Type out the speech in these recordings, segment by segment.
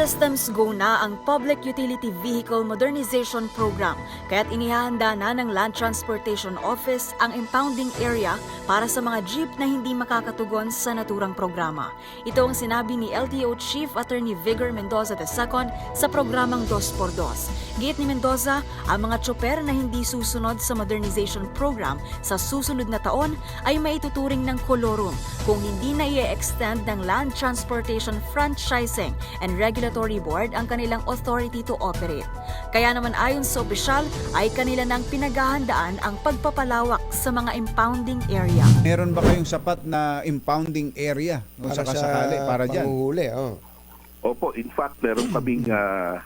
systems go na ang Public Utility Vehicle Modernization Program kaya't inihahanda na ng Land Transportation Office ang impounding area para sa mga jeep na hindi makakatugon sa naturang programa. Ito ang sinabi ni LTO Chief Attorney Vigor Mendoza II sa programang 2x2. Giit ni Mendoza, ang mga tsoper na hindi susunod sa modernization program sa susunod na taon ay maituturing ng kolorum kung hindi na i-extend ng Land Transportation Franchising and Regulatory Board ang kanilang authority to operate. Kaya naman ayon sa opisyal ay kanila nang pinaghahandaan ang pagpapalawak sa mga impounding area. Meron ba kayong sapat na impounding area kung Para sakasakali para dyan? panguhuli, oh. Opo, in fact, meron kaming ah,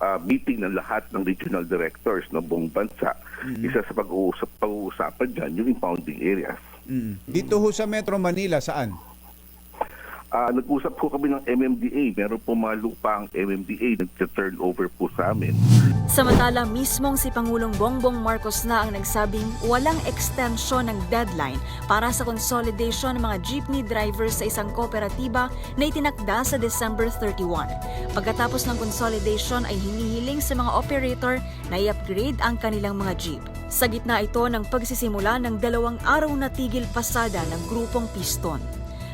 ah, meeting ng lahat ng regional directors ng buong bansa. Isa sa pag-uusap, pag-uusapan dyan, yung impounding areas. Mm. Dito ho sa Metro Manila, saan? Ah, nag-usap po kami ng MMDA. Meron po mga lupa MMDA nag-turn over po sa amin. Samantala, mismong si Pangulong Bongbong Marcos na ang nagsabing walang extension ng deadline para sa consolidation ng mga jeepney drivers sa isang kooperatiba na itinakda sa December 31. Pagkatapos ng consolidation ay hinihiling sa mga operator na i-upgrade ang kanilang mga jeep. Sa gitna ito ng pagsisimula ng dalawang araw na tigil pasada ng grupong Piston.